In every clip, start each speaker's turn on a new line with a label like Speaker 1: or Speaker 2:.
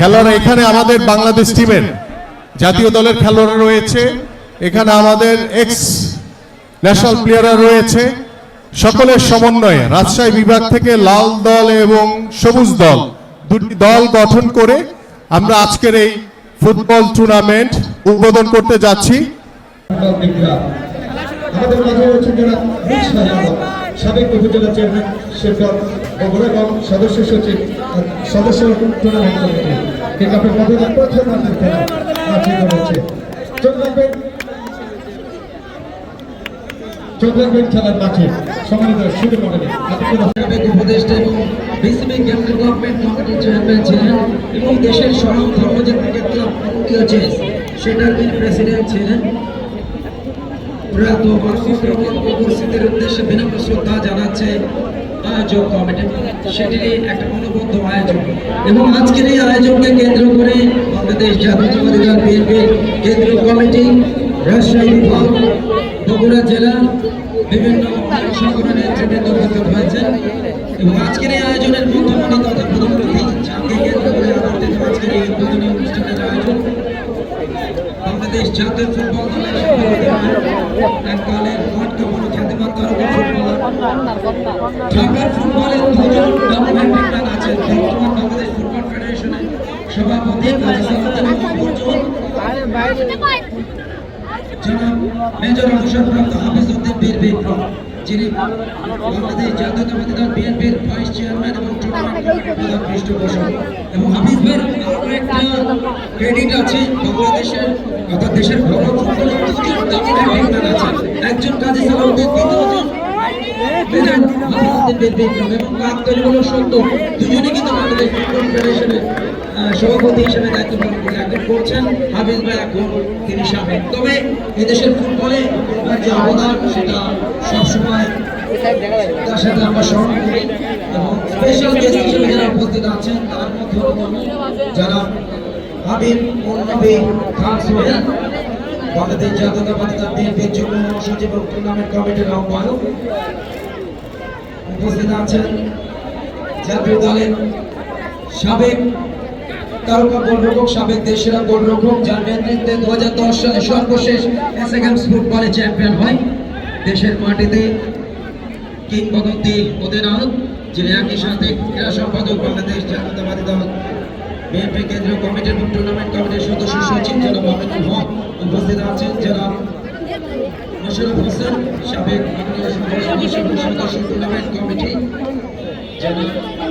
Speaker 1: খেলোয়াড়রা এখানে আমাদের বাংলাদেশ টিমের জাতীয় দলের খেলোয়াড়রা রয়েছে। এখানে আমাদের এক্স ন্যাশনাল প্লেয়াররা রয়েছে। সকলের সমন্বয়ে রাজশাহী বিভাগ থেকে লাল দল এবং সবুজ দল দুটি দল গঠন করে আমরা আজকের এই ফুটবল টুর্নামেন্ট উদ্বোধন করতে যাচ্ছি।
Speaker 2: সাবেক উপজেলা চেয়ারম্যান সদস্য সচিব, সদস্য টুর্নামেন্ট কমিটি। ঠিক আপনার মধ্যে প্রথম মাঠের খেলা মাঠে রয়েছে চোখ রাখবেন। চোখ রাখবেন খেলার মাঠে। সম্মানিত শুরু করেন
Speaker 3: উপদেষ্টা এবং বিসিবি কেন্দ্রীয় গভর্নমেন্ট কমিটির চেয়ারম্যান ছিলেন এবং দেশের স্বনাম ধর্মজের ক্রিকেট ক্লাব টঙ্কিও সেটার যিনি প্রেসিডেন্ট ছিলেন? প্রয়াত উপস্থিতির উদ্দেশ্যে বিনম্র শ্রদ্ধা জানাচ্ছে আয়োজক কমিটি। সেটিরই একটা অনুবদ্ধ আয়োজন। এবং আজকের এই আয়োজনকে জাতীয়তাবাদী দল বিএনপির কেন্দ্রীয় কমিটি, রাজশাহী বিভাগ, বগুড়া জেলা, বিভিন্ন সংগঠনের নেতৃবৃন্দ উপস্থিত হয়েছেন। এবং আজকের এই আয়োজনের মধ্যমণি তথা প্রধান অতিথি যাকে কেন্দ্র করে আবর্তিত আজকের এই উদ্বোধনী অনুষ্ঠানের আয়োজন বাংলাদেশ জাতীয় ফুটবল দলের এককালের ঢাকার ফুটবলের দুজন ম্যান আছেন। বর্তমান বাংলাদেশ ফুটবল ফেডারেশনের সভাপতি জনাব মেজর অবসরপ্রাপ্ত হাফিজ উদ্দিন বীর বিক্রম যিনি বাংলাদেশ জাতীয়তাবাদী দল বিএনপির ভাইস চেয়ারম্যান এবং প্রধান পৃষ্ঠপোষক এবং হাফিজ ভাইয়ের আরও একটা ক্রেডিট আছে, বাংলাদেশের অর্থাৎ দেশের বড় ফুটবলের একজন কাজী সালাউদ্দিন দ্বিতীয়জন মেজর হাফিজ উদ্দিন বীর বিক্রম সভাপতি হিসেবে দায়িত্ব পালন করে একজন করছেন হাফিজ ভাই এখন তিনি সাবেক তবে এদেশের ফুটবলে তার যে অবদান সেটা সবসময় তার সাথে আমরা স্মরণ করি এবং স্পেশাল গেস্ট হিসেবে যারা উপস্থিত আছেন তার মধ্যে যারা হাবিব নবী খান সোহেল বাংলাদেশ জাতীয়তাবাদী দল বিএনপির যুগ্ম টুর্নামেন্ট কমিটির আহ্বায়ক উপস্থিত আছেন জাতীয় দলের সাবেক তারকা গোলরক্ষক, সাবেক দেশেরা গোলরক্ষক, যার নেতৃত্বে দু হাজার দশ সালে সর্বশেষ এসএ গেমস ফুটবলে চ্যাম্পিয়ন হয়। দেশের মাটিতে কিংবদন্তি অধিনায়ক যিনি একই সাথে ক্রীড়া সম্পাদক বাংলাদেশ জাতীয়তাবাদী দল, বিএনপি কেন্দ্রীয় কমিটির টুর্নামেন্ট কমিটির সদস্য সচিব জনাব আমিনুল হক উপস্থিত আছেন। জনাব মোশারফ হোসেন সাবেক সদস্য সদস্য টুর্নামেন্ট কমিটি জনাব আর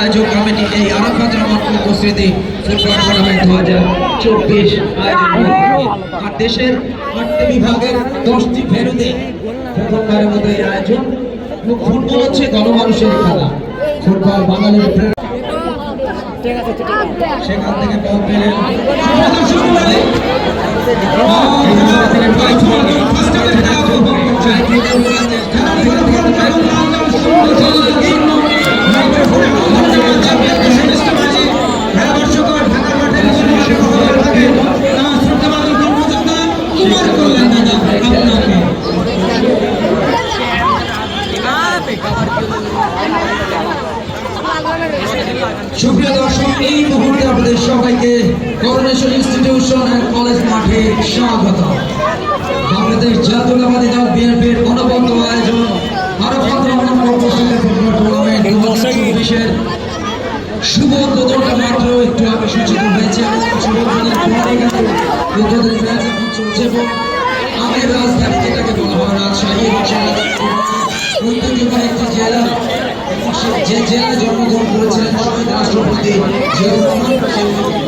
Speaker 3: আয়োজক কমিটি এই আরাফাত রহমান উপস্থিতি ফুটবল টুর্নামেন্ট দু হাজার চব্বিশ আর দেশের আটটি বিভাগের দশটি ভেনুতে প্রথমবারের মতো এই আয়োজন। ফুটবল হচ্ছে গণমানুষের খেলা। ফুটবল বাঙালির সেখান থেকে বল পেলেন সুপ্রিয় দর্শক, এই মুহূর্তে আপনাদের সবাইকে করোনেশন ইনস্টিটিউশন অ্যান্ড কলেজ মাঠে স্বাগত বাংলাদেশ জাতীয়তাবাদী দল বিএনপির অনবদ্য আয়োজন আরফাত রহমান কর্মসূচির ফুটবল টুর্নামেন্ট দু হাজার চব্বিশের শুভ উদ্বোধনটা মাত্র একটু আগে সূচিত হয়েছে এবং শুভ উদ্বোধনের পরে কিন্তু উদ্বোধনী ম্যাচ এখন চলছে এবং আগের রাজধানী যেটাকে বলা হয় রাজশাহী এবং সেটা ঐতিহ্যবাহী একটি জেলা এবং সে- যে জেলায় জন্মগ্রহণ করেছিলেন রাষ্ট্রপতি জিয়াউর রহমান